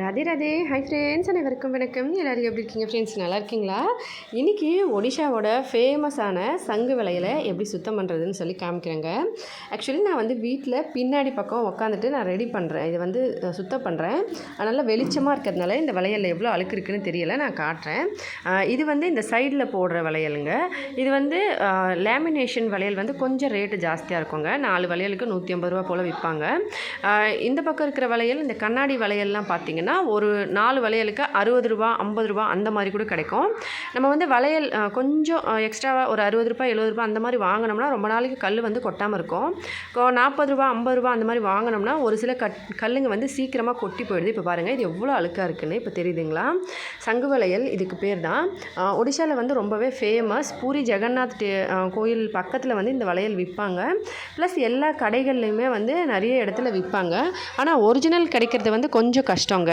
Radhe Radhe. Hi friends அனைவருக்கும் வணக்கம். எல்லோரும் எப்படி இருக்கீங்க ஃப்ரெண்ட்ஸ் நல்லா இருக்கீங்களா? இன்றைக்கி ஒடிஷாவோட ஃபேமஸான சங்கு விலையில் எப்படி சுத்தம் பண்ணுறதுன்னு சொல்லி காமிக்கிறேங்க. ஆக்சுவலி நான் வந்து வீட்டில் பின்னாடி பக்கம் உக்காந்துட்டு நான் ரெடி பண்ணுறேன் இதை வந்து சுத்தம் பண்ணுறேன் அதனால் வெளிச்சமாக இருக்கிறதுனால இந்த வளையலில் எவ்வளோ அழுக்கு இருக்குன்னு தெரியலை. நான் காட்டுறேன். இது வந்து இந்த சைடில் போடுற வளையலுங்க. இது வந்து லேமினேஷன் வளையல் வந்து கொஞ்சம் ரேட்டு ஜாஸ்தியாக இருக்குங்க. நாலு வளையலுக்கு நூற்றி ஐம்பது ரூபா போல் விற்பாங்க. இந்த பக்கம் இருக்கிற வளையல் இந்த கண்ணாடி வளையல்லாம் பார்த்தீங்கன்னா ஒரு நாலு வளையலுக்கு அறுபது ரூபா ஐம்பது ரூபா அந்த மாதிரி கூட கிடைக்கும். நம்ம வந்து வளையல் கொஞ்சம் எக்ஸ்ட்ராவாக ஒரு அறுபது ரூபாய் எழுபது ரூபாய் அந்த மாதிரி வாங்கினோம்னா ரொம்ப நாளைக்கு கல் வந்து கொட்டாமல் இருக்கும். நாற்பது ரூபா ஐம்பது ரூபா அந்த மாதிரி வாங்கினோம்னா ஒரு சில கட் கல்லுங்க வந்து சீக்கிரமாக கொட்டி போயிடுது. இப்போ பாருங்கள் இது எவ்வளோ அழுக்காக இருக்குன்னு இப்போ தெரியுதுங்களா? சங்கு வளையல் இதுக்கு பேர் தான். ஒடிஷாவில் வந்து ரொம்பவே ஃபேமஸ் பூரி ஜெகநாத் கோயில் பக்கத்தில் வந்து இந்த வளையல் விற்பாங்க. ப்ளஸ் எல்லா கடைகள்லையுமே வந்து நிறைய இடத்துல விற்பாங்க. ஆனால் ஒரிஜினல் கிடைக்கிறது வந்து கொஞ்சம் கஷ்டங்க.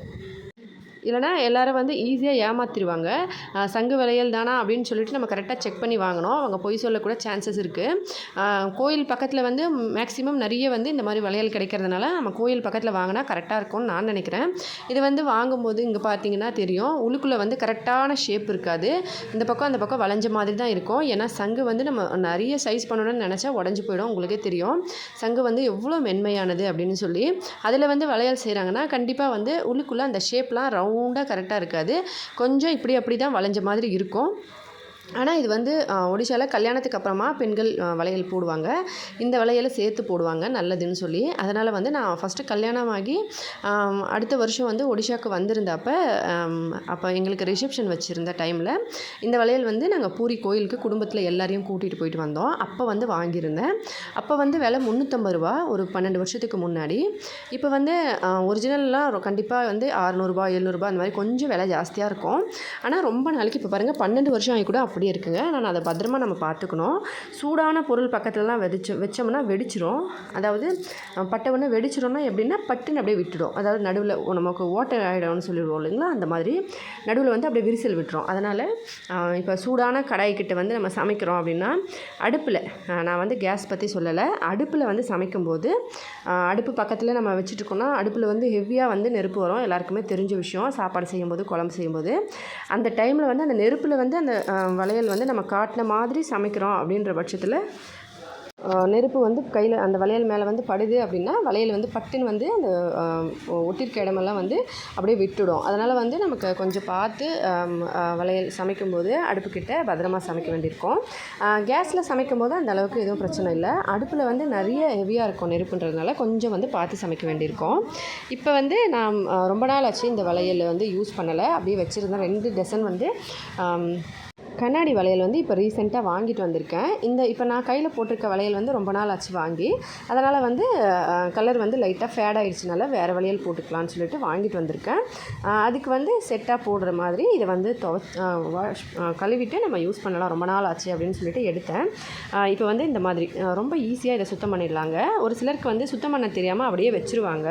இல்லைனா எல்லாரும் வந்து ஈஸியாக ஏமாற்றிடுவாங்க சங்கு வளையல் தானா அப்படின்னு சொல்லிட்டு நம்ம கரெக்டாக செக் பண்ணி வாங்கணும். அவங்க பொய் சொல்லக்கூட சான்சஸ் இருக்குது கோயில் பக்கத்தில் வந்து மேக்ஸிமம் நிறைய வந்து இந்த மாதிரி வளையல் கிடைக்கிறதுனால நம்ம கோயில் பக்கத்தில் வாங்கினா கரெக்டாக இருக்கும்னு நான் நினைக்கிறேன். இது வந்து வாங்கும்போது இங்கே பார்த்தீங்கன்னா தெரியும். உள்ளுக்குள்ளே வந்து கரெக்டான ஷேப் இருக்காது. இந்த பக்கம் அந்த பக்கம் வளைஞ்ச மாதிரி தான் இருக்கும். ஏன்னா சங்கு வந்து நம்ம நிறைய சைஸ் பண்ணணும்னு நினச்சா உடஞ்சி போயிடும். உங்களுக்கே தெரியும். சங்கு வந்து எவ்வளோ மென்மையானது அப்படின்னு சொல்லி. அதில் வந்து வளையல் செய்கிறாங்கன்னா கண்டிப்பாக வந்து உள்ளுக்குள்ளே அந்த ஷேப்லாம் ரவுண்ட் ரவுண்டாக கரெக்டாக இருக்காது. கொஞ்சம் இப்படி அப்படி தான் வளைஞ்ச மாதிரி இருக்கும். ஆனால் இது வந்து ஒடிஷாவில் கல்யாணத்துக்கு அப்புறமா பெண்கள் வளையல் போடுவாங்க. இந்த வளையலை சேர்த்து போடுவாங்க நல்லதுன்னு சொல்லி. அதனால் வந்து நான் ஃபஸ்ட்டு கல்யாணமாகி அடுத்த வருஷம் வந்து ஒடிஷாவுக்கு வந்திருந்தப்ப அப்போ எங்களுக்கு ரிசப்ஷன் வச்சுருந்த டைமில் இந்த வளையல் வந்து நாங்கள் பூரி கோயிலுக்கு குடும்பத்தில் எல்லாரையும் கூட்டிகிட்டு போயிட்டு வந்தோம். அப்போ வந்து வாங்கியிருந்தேன். அப்போ வந்து விலை முந்நூற்றம்பது ரூபா ஒரு பன்னெண்டு வருஷத்துக்கு முன்னாடி. இப்போ வந்து ஒரிஜினல்லாம் கண்டிப்பாக வந்து அறநூறுபா எழுநூறுபா அந்த மாதிரி கொஞ்சம் விலை ஜாஸ்தியாக இருக்கும். ஆனால் ரொம்ப நாளைக்கு இப்போ பாருங்கள் பன்னெண்டு வருஷம் ஆகி கூட அப்படியே இருக்குங்க. ஆனால் அதை பத்திரமா நம்ம பார்த்துக்கணும். சூடான பொருள் பக்கத்துலலாம் வெடிச்சு வச்சோம்னா வெடிச்சிரும். அதாவது அஹ், பட்ட எப்படின்னா பட்டுன்னு அப்படியே விட்டுடும். அதாவது நடுவில் நமக்கு ஓட்டை ஆகிடும்னு சொல்லிடுவோம் இல்லைங்களா? அந்த மாதிரி நடுவில் வந்து அப்படியே விரிசல் விட்டுரும். அதனால் இப்போ சூடான கடாய்கிட்ட வந்து நம்ம சமைக்கிறோம் அப்படின்னா அடுப்பில் நான் வந்து கேஸ் பற்றி சொல்லலை. அடுப்பில் வந்து சமைக்கும்போது அடுப்பு பக்கத்தில் நம்ம வச்சுட்ருக்கோம்னா அடுப்பில் வந்து ஹெவியாக வந்து நெருப்பு வரும். எல்லாருக்குமே தெரிஞ்ச விஷயம். சாப்பாடு செய்யும்போது குழம்பு செய்யும்போது. அந்த டைமில் வந்து அந்த நெருப்பில் வந்து அந்த வளையல் வந்து நம்ம காட்டின மாதிரி சமைக்கிறோம் அப்படின்ற பட்சத்தில் நெருப்பு வந்து கையில் அந்த வளையல் மேலே வந்து படுது அப்படின்னா வளையல் வந்து பட்டுன்னு வந்து அந்த ஒட்டிருக்க இடமெல்லாம் வந்து அப்படியே விட்டுடும். அதனால் வந்து நமக்கு கொஞ்சம் பார்த்து வளையல் சமைக்கும்போது அடுப்புக்கிட்ட பத்திரமா சமைக்க வேண்டியிருக்கும். கேஸில் சமைக்கும்போது அந்த அளவுக்கு எதுவும் பிரச்சனை இல்லை. அடுப்பில் வந்து நிறைய ஹெவியாக இருக்கும் நெருப்புன்றதுனால கொஞ்சம் வந்து பார்த்து சமைக்க வேண்டியிருக்கும். இப்போ வந்து நான் ரொம்ப நாள் ஆச்சு இந்த வளையல் வந்து யூஸ் பண்ணலை. அப்படியே வச்சுருந்தேன் ரெண்டு டசன் வந்து கண்ணாடி வளையல் வந்து இப்போ ரீசெண்டாக வாங்கிட்டு வந்திருக்கேன். இந்த இப்போ நான் கையில் போட்டிருக்க வளையல் வந்து ரொம்ப நாள் ஆச்சு வாங்கி. அதனால் வந்து கலர் வந்து லைட்டாக ஃபேட் ஆகிடுச்சினால வேறு வளையல் போட்டுக்கலாம்னு சொல்லிட்டு வாங்கிட்டு வந்திருக்கேன். அதுக்கு வந்து செட்டாக போடுற மாதிரி இதை வந்து வாஷ் கழுவிட்டு நம்ம யூஸ் பண்ணலாம். ரொம்ப நாள் ஆச்சு அப்படின்னு சொல்லிட்டு எடுத்தேன். இப்போ வந்து இந்த மாதிரி ரொம்ப ஈஸியாக இதை சுத்தம் பண்ணிடலாங்க. ஒரு சிலருக்கு வந்து சுத்தம் பண்ண தெரியாமல் அப்படியே வச்சுருவாங்க.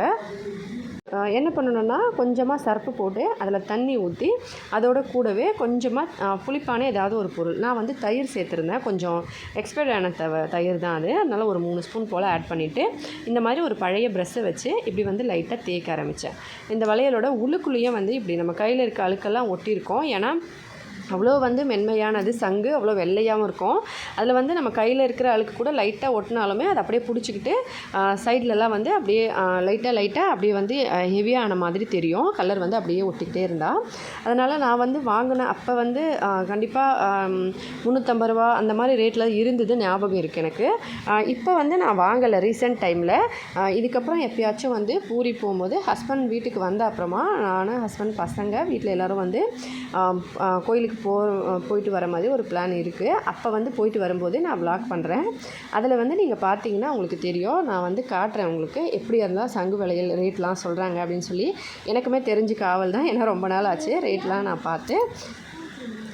என்ன பண்ணணும்னா கொஞ்சமாக சர்ப்பு போட்டு அதில் தண்ணி ஊற்றி அதோட கூடவே கொஞ்சமாக புளிப்பான ஏதாவது ஒரு பொருள். நான் வந்து தயிர் சேர்த்துருந்தேன். கொஞ்சம் எக்ஸ்பைர்ட் ஆன தவ தயிர் தான் அது. அதனால் ஒரு மூணு ஸ்பூன் போல் ஆட் பண்ணிவிட்டு இந்த மாதிரி ஒரு பழைய ப்ரெஷ்ஷை வச்சு இப்படி வந்து லைட்டாக தேய்க்க ஆரம்பித்தேன் இந்த வளையலோட உள்ளுக்குள்ளேயே வந்து இப்படி நம்ம கையில் இருக்க அழுக்கெல்லாம் ஒட்டியிருக்கோம். ஏன்னா அவ்வளோ வந்து மென்மையானது சங்கு அவ்வளோ வெள்ளையாகவும் இருக்கும். அதில் வந்து நம்ம கையில் இருக்கிற அழுக்கு கூட லைட்டாக ஒட்டினாலுமே அதை அப்படியே பிடிச்சிக்கிட்டு சைட்லலாம் வந்து அப்படியே லைட்டாக லைட்டாக அப்படியே வந்து ஹெவியான மாதிரி தெரியும். கலர் வந்து அப்படியே ஒட்டிக்கிட்டே இருந்தால் அதனால் நான் வந்து வாங்கினேன் அப்போ வந்து கண்டிப்பாக முந்நூற்றம்பது ரூபா அந்த மாதிரி ரேட்டில் இருந்தது ஞாபகம் இருக்குது எனக்கு. இப்போ வந்து நான் வாங்கலை ரீசெண்ட் டைமில் இதுக்கப்புறம் எப்பயாச்சும் வந்து பூரி போகும்போது ஹஸ்பண்ட் வீட்டுக்கு வந்த அப்புறமா நான் ஹஸ்பண்ட் பசங்க வீட்டில் எல்லோரும் வந்து கோயிலுக்கு போ போயிட்டு வர மாதிரி ஒரு பிளான் இருக்குது அப்போ வந்து போயிட்டு வரும்போது நான் ப்ளாக் பண்ணுறேன் அதில் வந்து நீங்கள் பார்த்தீங்கன்னா உங்களுக்கு தெரியும். நான் வந்து காட்டுறேன் உங்களுக்கு. எப்படி இருந்தால் சங்கு விலையில் ரேட்லாம் சொல்கிறாங்க அப்படின்னு சொல்லி. எனக்குமே தெரிஞ்சு காவல் தான். ஏன்னா ரொம்ப நாள் ஆச்சு. ரேட்லாம் நான் பார்த்து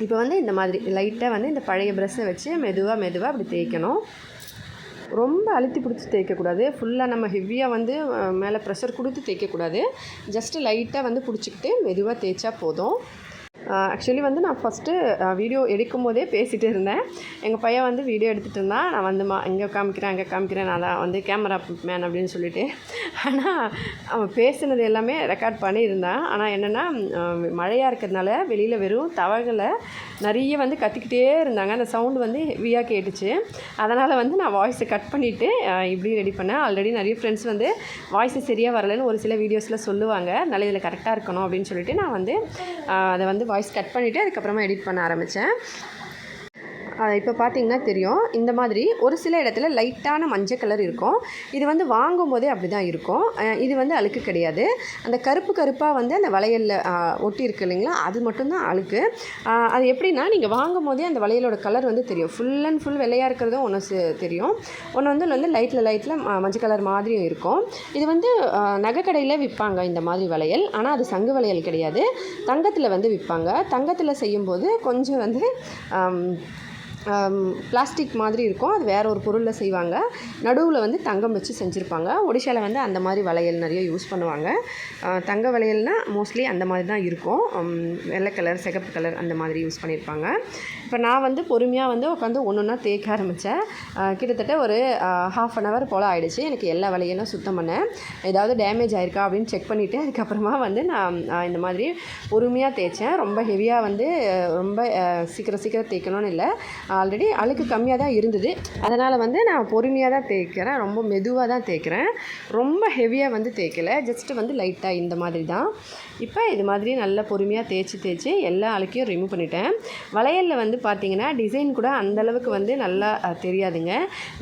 இப்போ வந்து இந்த மாதிரி லைட்டாக வந்து இந்த பழைய ப்ரெஷ்ஷை வச்சு மெதுவாக மெதுவாக அப்படி தேய்க்கணும். ரொம்ப அழுத்தி பிடிச்சி தேய்க்கக்கூடாது. ஃபுல்லாக நம்ம ஹெவியாக வந்து மேலே ப்ரெஷர் கொடுத்து தேய்க்கக்கூடாது. ஜஸ்ட்டு லைட்டாக வந்து பிடிச்சிக்கிட்டு மெதுவாக தேய்ச்சா போதும். ஆக்சுவலி வந்து நான் ஃபஸ்ட்டு வீடியோ எடுக்கும் போதே பேசிகிட்டு இருந்தேன். எங்கள் பையன் வந்து வீடியோ எடுத்துகிட்டு இருந்தான். நான் வந்து மா இங்கே காமிக்கிறேன் அங்கே காமிக்கிறேன். நான் தான் வந்து கேமரா மேன் அப்படின்னு சொல்லிட்டு. ஆனால் அவன் பேசினது எல்லாமே ரெக்கார்ட் பண்ணியிருந்தான். ஆனால் என்னென்னா மழையாக இருக்கிறதுனால வெளியில் வெறும் தவகளை நிறைய வந்து கத்திக்கிட்டே இருந்தாங்க. அந்த சவுண்டு வந்து ஹெவியாக கேட்டுச்சு. அதனால் வந்து நான் வாய்ஸை கட் பண்ணிவிட்டு இப்படி ரெடி பண்ணேன். ஆல்ரெடி நிறைய ஃப்ரெண்ட்ஸ் வந்து வாய்ஸு சரியாக வரலன்னு ஒரு சில வீடியோஸில் சொல்லுவாங்க. நல்ல இதில் கரெக்டாக இருக்கணும் அப்படின்னு சொல்லிட்டு நான் வந்து அதை வந்து வாய்ஸ் கட் பண்ணிவிட்டு அதுக்கப்புறமா எடிட் பண்ண ஆரம்பித்தேன் இப்போ பார்த்தீங்கன்னா தெரியும். இந்த மாதிரி ஒரு சில இடத்துல லைட்டான மஞ்சள் கலர் இருக்கும். இது வந்து வாங்கும் போதே அப்படி தான் இருக்கும் இது வந்து அழுக்கு கிடையாது. அந்த கருப்பு கருப்பாக வந்து அந்த வளையலில் ஒட்டி இருக்கு இல்லைங்களா? அது மட்டும்தான் அழுக்கு. அது எப்படின்னா நீங்கள் வாங்கும் போதே அந்த வளையலோட கலர் வந்து தெரியும். ஃபுல் அண்ட் ஃபுல் வெள்ளையாக இருக்கிறதும் ஒன்று தெரியும். ஒன்று வந்து வந்து லைட்டில் லைட்டில் மஞ்சள் கலர் மாதிரியும் இருக்கும். இது வந்து நகைக்கடையில் விற்பாங்க இந்த மாதிரி வளையல். ஆனால் அது சங்கு வளையல் கிடையாது. தங்கத்தில் வந்து விற்பாங்க தங்கத்தில் செய்யும்போது கொஞ்சம் வந்து பிளாஸ்டிக் மாதிரி இருக்கும். அது வேற ஒரு பொருளில் செய்வாங்க. நடுவில் வந்து தங்கம் வச்சு செஞ்சுருப்பாங்க. ஒடிஷாவில் வந்து அந்த மாதிரி வளையல் நிறைய யூஸ் பண்ணுவாங்க. தங்க வளையல்னால் மோஸ்ட்லி அந்த மாதிரி தான் இருக்கும். வெள்ளை கலர் சிகப்பு கலர் அந்த மாதிரி யூஸ் பண்ணியிருப்பாங்க இப்போ நான் வந்து பொறுமையாக வந்து உட்காந்து ஒன்று ஒன்றா தேய்க்க ஆரம்பித்தேன் கிட்டத்தட்ட ஒரு ஹாஃப் அன் ஹவர் போல் ஆகிடுச்சு எனக்கு எல்லா வளையலும் சுத்தம் பண்ணேன். ஏதாவது டேமேஜ் ஆயிருக்கா அப்படின்னு செக் பண்ணிவிட்டு அதுக்கப்புறமா வந்து நான் இந்த மாதிரி பொறுமையாக தேய்ச்சேன். ரொம்ப ஹெவியாக வந்து ரொம்ப சீக்கிரம் சீக்கிரம் தேய்க்கணும்னு இல்லை. ஆல்ரெடி அழுக்கு கம்மியாக தான் இருந்தது. அதனால் வந்து நான் பொறுமையாக தான் தேய்க்கிறேன். ரொம்ப மெதுவாக தான் தேய்க்கிறேன். ரொம்ப ஹெவியாக வந்து தேய்க்கல. ஜஸ்ட்டு வந்து லைட்டாக இந்த மாதிரி தான். இப்போ இது மாதிரி நல்லா பொறுமையாக தேய்ச்சி தேய்ச்சி எல்லா அழுக்கையும் ரிமூவ் பண்ணிட்டேன். வளையலில் வந்து பார்த்தீங்கன்னா டிசைன் கூட அந்தளவுக்கு வந்து நல்லா தெரியாதுங்க.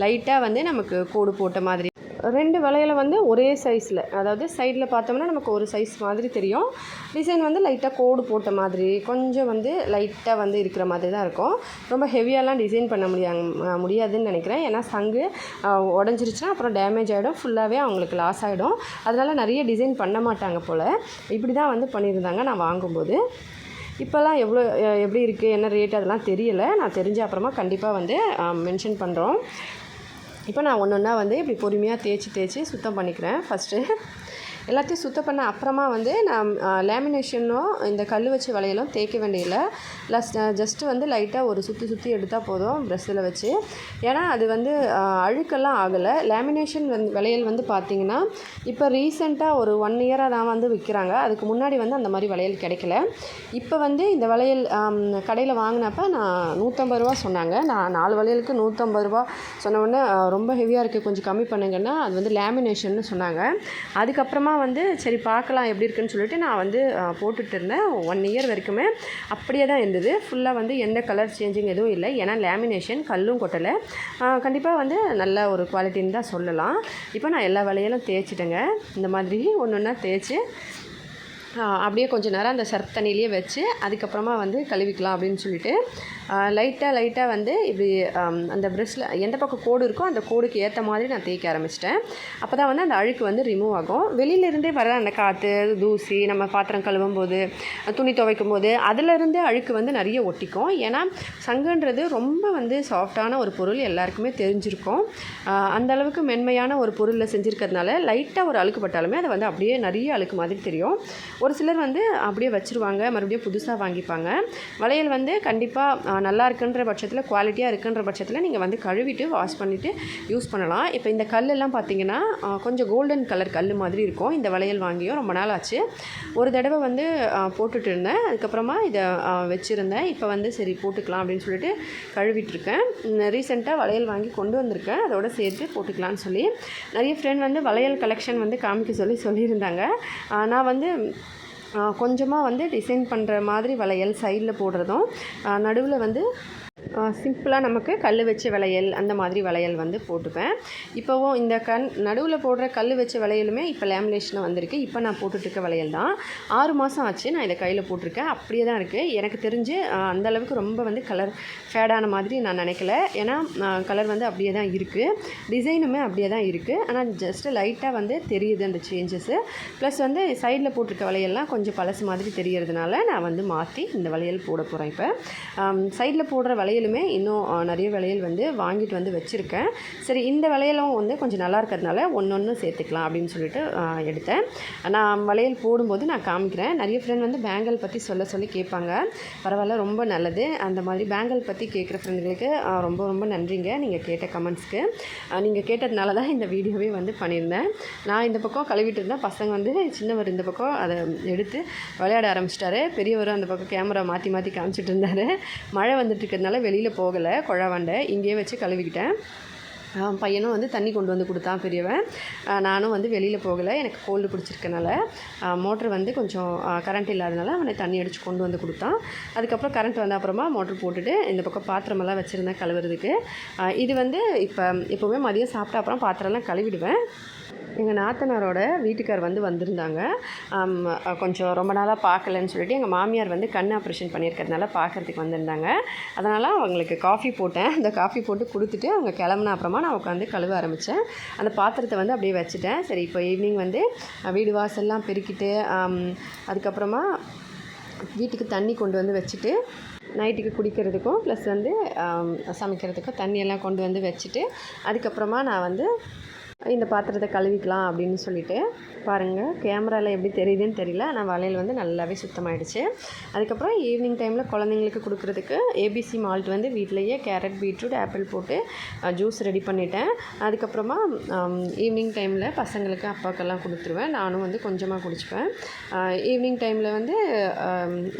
லைட்டாக வந்து நமக்கு கோடு போட்ட மாதிரி ரெண்டு வளையலை வந்து ஒரே சைஸில் அதாவது சைடில் பார்த்தோம்னா நமக்கு ஒரு சைஸ் மாதிரி தெரியும். டிசைன் வந்து லைட்டாக கோடு போட்ட மாதிரி கொஞ்சம் வந்து லைட்டாக வந்து இருக்கிற மாதிரி தான் இருக்கும். ரொம்ப ஹெவியாலாம் டிசைன் பண்ண முடியா முடியாதுன்னு நினைக்கிறேன். ஏன்னா சங்கு உடஞ்சிருச்சுன்னா அப்புறம் டேமேஜ் ஆகிடும் ஃபுல்லாகவே அவங்களுக்கு லாஸ் ஆகிடும் அதனால் நிறைய டிசைன் பண்ண மாட்டாங்க போல். இப்படி தான் வந்து பண்ணியிருந்தாங்க நான் வாங்கும்போது. இப்போல்லாம் எவ்வளோ எப்படி இருக்குது என்ன ரேட் அதெல்லாம் தெரியலை. நான் தெரிஞ்ச அப்புறமா கண்டிப்பாக வந்து மென்ஷன் பண்ணுறோம் இப்போ நான் ஒன்று ஒன்றா வந்து இப்படி பொறுமையாக தேய்ச்சி தேய்ச்சி சுத்தம் பண்ணிக்கிறேன் ஃபஸ்ட்டு எல்லாத்தையும் சுத்தம் பண்ண அப்புறமா வந்து நான் லேமினேஷனும் இந்த கல் வச்சு வளையலும் தேய்க்க வேண்டியதில்லை. ப்ளஸ் ஜஸ்ட்டு வந்து லைட்டாக ஒரு சுற்றி சுற்றி எடுத்தால் போதும் ப்ரெஷ்ஷில் வச்சு. ஏன்னா அது வந்து அழுக்கெல்லாம் ஆகலை. லேமினேஷன் வந்து வளையல் வந்து பார்த்திங்கன்னா இப்போ ரீசெண்டாக ஒரு ஒன் இயராக தான் வந்து விற்கிறாங்க அதுக்கு முன்னாடி வந்து அந்த மாதிரி வளையல் கிடைக்கல. இப்போ வந்து இந்த வளையல் கடையில் வாங்கினப்ப நான் நூற்றம்பது ரூபா சொன்னாங்க. நான் நாலு வளையலுக்கு நூற்றம்பது ரூபா சொன்ன உடனே ரொம்ப ஹெவியாக இருக்குது கொஞ்சம் கம்மி பண்ணுங்கன்னா அது வந்து லேமினேஷன்னு சொன்னாங்க. அதுக்கப்புறமா வந்து சரி பார்க்கலாம் எப்படி இருக்குன்னு சொல்லிட்டு நான் வந்து போட்டுட்டு இருந்தேன். ஒன் இயர் வரைக்குமே அப்படியே தான் இருந்தது. ஃபுல்லாக வந்து எந்த கலர் சேஞ்சிங் எதுவும் இல்லை. ஏன்னா லேமினேஷன் கல்லும் கொட்டலை. கண்டிப்பாக வந்து நல்ல ஒரு குவாலிட்டின்னு தான் சொல்லலாம். இப்போ நான் எல்லா வேலையிலும் தேய்ச்சிட்டேங்க. இந்த மாதிரி ஒன்று ஒன்றா தேய்ச்சி அப்படியே கொஞ்சம் நேரம் அந்த சர்ப் தண்ணியிலேயே வச்சு அதுக்கப்புறமா வந்து கழுவிக்கலாம் அப்படின்னு சொல்லிட்டு லைட்டாக லைட்டாக வந்து இப்படி அந்த ப்ரெஷ்ஷில் எந்த பக்கம் கோடு இருக்கோ அந்த கோடுக்கு ஏற்ற மாதிரி நான் தேய்க்க ஆரம்பிச்சிட்டேன். அப்போ தான் வந்து அந்த அழுக்கு வந்து ரிமூவ் ஆகும். வெளியிலேருந்தே வர அந்த காற்று தூசி நம்ம பாத்திரம் கழுவும் போது துணி துவைக்கும் போது அதிலிருந்தே அழுக்கு வந்து நிறைய ஒட்டிக்கும். ஏன்னா சங்குன்றது ரொம்ப வந்து சாஃப்டான ஒரு பொருள் எல்லாருக்குமே தெரிஞ்சிருக்கும். அந்த அளவுக்கு மென்மையான ஒரு பொருளில் செஞ்சுருக்கிறதுனால லைட்டாக ஒரு அழுக்கு பட்டாலுமே அதை வந்து அப்படியே நிறைய அழுக்கு மாதிரி தெரியும். ஒரு சிலர் வந்து அப்படியே வச்சுருவாங்க மறுபடியும் புதுசாக வாங்கிப்பாங்க. வளையல் வந்து கண்டிப்பாக நல்லா இருக்குன்ற பட்சத்தில் குவாலிட்டியாக இருக்குன்ற பட்சத்தில் நீங்கள் வந்து கழுவிட்டு வாஷ் பண்ணிவிட்டு யூஸ் பண்ணலாம். இப்போ இந்த கல்லெல்லாம் பார்த்தீங்கன்னா கொஞ்சம் கோல்டன் கலர் கல் மாதிரி இருக்கும். இந்த வளையல் வாங்கியும் ரொம்ப நாள் ஆச்சு. ஒரு தடவை வந்து போட்டுட்டு இருந்தேன். அதுக்கப்புறமா இதை வச்சுருந்தேன். இப்போ வந்து சரி போட்டுக்கலாம் அப்படின்னு சொல்லிட்டு கழுவிட்டுருக்கேன். ரீசெண்டாக வளையல் வாங்கி கொண்டு வந்திருக்கேன். அதோட சேர்த்து போட்டுக்கலான்னு சொல்லி. நிறைய ஃப்ரெண்ட் வந்து வளையல் கலெக்ஷன் வந்து காமிக்க சொல்லி சொல்லியிருந்தாங்க. நான் வந்து கொஞ்சமாக வந்து டிசைன் பண்ணுற மாதிரி வளையல் சைடில் போடுறதும் நடுவில் வந்து சிம்பிளாக நமக்கு கல் வச்ச வளையல் அந்த மாதிரி வளையல் வந்து போட்டுப்பேன். இப்போவும் இந்த கண் நடுவில் போடுற கல் வச்ச வளையலுமே இப்போ லேமினேஷனில் வந்திருக்கு. இப்போ நான் போட்டுட்ருக்க வளையல் தான். ஆறு மாதம் ஆச்சு நான் இதை கையில் போட்டிருக்கேன். அப்படியே தான் இருக்குது எனக்கு தெரிஞ்சு அந்த அளவுக்கு ரொம்ப வந்து கலர் ஃபேடான மாதிரி நான் நினைக்கல. ஏன்னா கலர் வந்து அப்படியே தான் இருக்குது டிசைனுமே அப்படியே தான் இருக்குது ஆனால் ஜஸ்ட்டு லைட்டாக வந்து தெரியுது அந்த சேஞ்சஸ்ஸு ப்ளஸ் வந்து சைடில் போட்டிருக்க வளையல்லாம் கொஞ்சம் பழசு மாதிரி தெரியறதுனால நான் வந்து மாற்றி இந்த வளையல் போட போகிறேன் இப்போ. சைடில் போடுற வளையல் வளையலுமே இன்னும் நிறைய வளையல் வந்து வாங்கிட்டு வந்து வச்சுருக்கேன். சரி இந்த வளையலும் வந்து கொஞ்சம் நல்லா இருக்கிறதுனால ஒன்று ஒன்று சேர்த்துக்கலாம் அப்படின்னு சொல்லிட்டு எடுத்தேன். நான் வளையல் போடும்போது நான் காமிக்கிறேன். நிறைய ஃப்ரெண்ட் வந்து பேங்கல் பற்றி சொல்ல சொல்லி கேட்பாங்க. பரவாயில்ல ரொம்ப நல்லது. அந்த மாதிரி பேங்கல் பற்றி கேட்குற ஃப்ரெண்டுகளுக்கு ரொம்ப ரொம்ப நன்றிங்க. நீங்கள் கேட்ட கமெண்ட்ஸ்க்கு நீங்கள் கேட்டதுனால தான் இந்த வீடியோவே வந்து பண்ணியிருந்தேன். நான் இந்த பக்கம் கழுவிட்டு இருந்தேன் பசங்க வந்து சின்னவர் இந்த பக்கம் அதை எடுத்து விளையாட ஆரம்பிச்சிட்டாரு. பெரியவர் அந்த பக்கம் கேமரா மாற்றி மாற்றி காமிச்சிட்டு இருந்தார். மழை வந்துட்டு இருக்கிறதுனால வெளியில் போகலை குழாவாண்டை இங்கேயே வச்சு கழுவிக்கிட்டேன். பையனும் வந்து தண்ணி கொண்டு வந்து கொடுத்தான் பெரியவன். நானும் வந்து வெளியில் போகலை. எனக்கு கோல்டு பிடிச்சிருக்கனால மோட்ரு வந்து கொஞ்சம் கரண்ட் இல்லாதனால அவனை தண்ணி அடித்து கொண்டு வந்து கொடுத்தான். அதுக்கப்புறம் கரண்ட் வந்த அப்புறமா மோட்ரு போட்டுட்டு இந்த பக்கம் பாத்திரமெல்லாம் வச்சுருந்தேன் கழுவுறதுக்கு. இது வந்து இப்போ எப்போவுமே மதியம் சாப்பிட்ட அப்புறம் பாத்திரம்லாம் கழுவிடுவேன். எங்கள் நாத்தனாரோட வீட்டுக்கார் வந்து வந்திருந்தாங்க. கொஞ்சம் ரொம்ப நாளாக பார்க்கலன்னு சொல்லிட்டு எங்கள் மாமியார் வந்து கண் ஆப்ரேஷன் பண்ணியிருக்கிறதுனால பார்க்கறதுக்கு வந்திருந்தாங்க. அதனால் அவங்களுக்கு காஃபி போட்டேன். அந்த காஃபி போட்டு கொடுத்துட்டு அவங்க கிளம்புன அப்புறமா நான் உட்காந்து கழுவ ஆரம்பித்தேன் அந்த பாத்திரத்தை வந்து அப்படியே வச்சுட்டேன். சரி இப்போ ஈவினிங் வந்து வீடு வாசல்லாம் பெருக்கிட்டு அதுக்கப்புறமா வீட்டுக்கு தண்ணி கொண்டு வந்து வச்சுட்டு நைட்டுக்கு குடிக்கிறதுக்கும் ப்ளஸ் வந்து சமைக்கிறதுக்கும் தண்ணியெல்லாம் கொண்டு வந்து வச்சுட்டு அதுக்கப்புறமா நான் வந்து இந்த பாத்திரத்தை கழுவிக்கலாம் அப்படின்னு சொல்லிட்டு பாருங்கள் கேமராவில் எப்படி தெரியுதுன்னு தெரியல. ஆனால் வளையல் வந்து நல்லாவே சுத்தமாயிடுச்சு. அதுக்கப்புறம் ஈவினிங் டைமில் குழந்தைங்களுக்கு கொடுக்குறதுக்கு ஏபிசி மால்ட் வந்து வீட்டிலையே கேரட் பீட்ரூட் ஆப்பிள் போட்டு ஜூஸ் ரெடி பண்ணிட்டேன். அதுக்கப்புறமா ஈவினிங் டைமில் பசங்களுக்கு அப்பாக்கெல்லாம் கொடுத்துருவேன். நானும் வந்து கொஞ்சமாக குடிச்சுப்பேன். ஈவினிங் டைமில் வந்து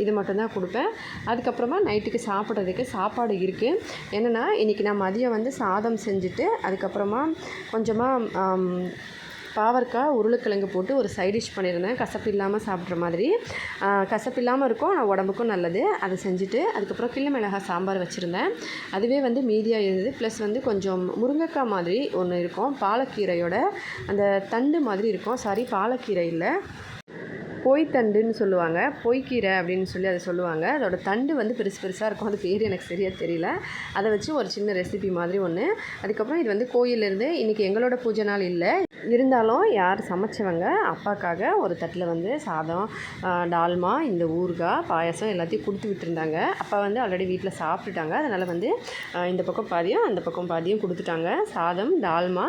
இது மட்டும்தான் கொடுப்பேன். அதுக்கப்புறமா நைட்டுக்கு சாப்பிட்றதுக்கு சாப்பாடு இருக்குது என்னென்னா இன்றைக்கி நான் மதியம் வந்து சாதம் செஞ்சுட்டு அதுக்கப்புறமா கொஞ்சமாக பாவற்காய் உருளைக்கிழங்கு போட்டு ஒரு சைட் டிஷ் பண்ணியிருந்தேன். கசப்பு இல்லாமல் சாப்பிட்ற மாதிரி. கசப்பு இல்லாமல் இருக்கும் ஆனால் உடம்புக்கும் நல்லது. அதை செஞ்சுட்டு அதுக்கப்புறம் கிள்ளி மிளகாய் சாம்பார் வச்சுருந்தேன். அதுவே வந்து மீதியாக இருந்தது. ப்ளஸ் வந்து கொஞ்சம் முருங்கைக்காய் மாதிரி ஒன்று இருக்கும். பாலக்கீரையோட அந்த தண்டு மாதிரி இருக்கும். சாரி பாலக்கீரை இல்லை. பொய்த்தண்டுன்னு சொல்லுவாங்க. பொய்க்கீரை அப்படின்னு சொல்லி அதை சொல்லுவாங்க. அதோட தண்டு வந்து பெருசு பெருசாக இருக்கும். அது பேர் எனக்கு சரியாக தெரியல. அதை வச்சு ஒரு சின்ன ரெசிபி மாதிரி ஒன்று அதுக்கப்புறம் இது வந்து கோயிலேருந்து இன்றைக்கி எங்களோட பூஜை நாள் இல்லை. இருந்தாலும் யார் சமைச்சவங்க அப்பாக்காக ஒரு தட்டில் வந்து சாதம் டால்மா இந்த ஊறுகாய் பாயாசம் எல்லாத்தையும் கொடுத்து விட்டுருந்தாங்க. அப்பா வந்து ஆல்ரெடி வீட்டில் சாப்பிட்டுட்டாங்க. அதனால் வந்து இந்த பக்கம் பாதியும் அந்த பக்கம் பாதியும் கொடுத்துட்டாங்க. சாதம் டால்மா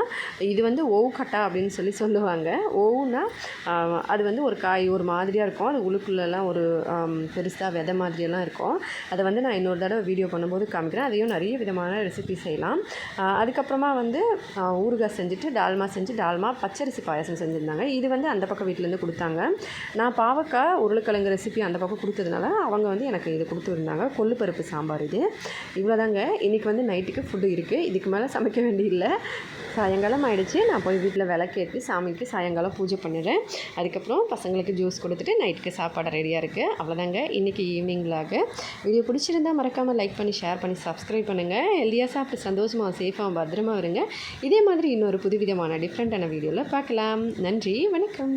இது வந்து ஓவு கட்டா அப்படின்னு சொல்லி சொல்லுவாங்க. ஓவுனா அது வந்து ஒரு காய் ஒரு மாதிரியாக இருக்கும். அது உள்ளுக்குள்ளெல்லாம் ஒரு பெருசாக விதை மாதிரியெல்லாம் இருக்கும். அதை வந்து நான் இன்னொரு தடவை வீடியோ பண்ணும்போது காமிக்கிறேன். அதையும் நிறைய விதமான ரெசிபி செய்யலாம். அதுக்கப்புறமா வந்து ஊறுகாய் செஞ்சுட்டு டால்மா செஞ்சு டால்மா பச்சரிசி பாயாசம் செஞ்சுருந்தாங்க. இது வந்து அந்த பக்கம் வீட்டிலேருந்து கொடுத்தாங்க. நான் பாவக்காய் உருளைக்கிழங்கு ரெசிபி அந்த பக்கம் கொடுத்ததுனால அவங்க வந்து எனக்கு இது கொடுத்துருந்தாங்க கொள்ளு பருப்பு சாம்பார் இது. இவ்வளோதாங்க. இன்றைக்கி வந்து நைட்டுக்கு ஃபுட்டு இருக்குது இதுக்கு மேலே சமைக்க வேண்டியதில்லை. சாயங்காலம் ஆயிடுச்சு. நான் போய் வீட்டில் விளக்கேற்றி சாமிக்கு சாயங்காலம் பூஜை பண்ணிடுறேன். அதுக்கப்புறம் பசங்களுக்கு ஜூஸ் கொடுத்துட்டு நைட்டுக்கு சாப்பாடு ரெடியாக இருக்குது அவ்வளோதாங்க இன்றைக்கி ஈவினிங் விலாகு வீடியோ பிடிச்சிருந்தா மறக்காமல் லைக் பண்ணி ஷேர் பண்ணி சப்ஸ்கிரைப் பண்ணுங்கள் ஹெல்தியாக சாப்பிட்டு சந்தோஷமாக சேஃபாக பத்திரமா வருங்க இதே மாதிரி இன்னொரு புதுவிதமான டிஃப்ரெண்ட்டான வீடியோவில் பார்க்கலாம். நன்றி. வணக்கம்.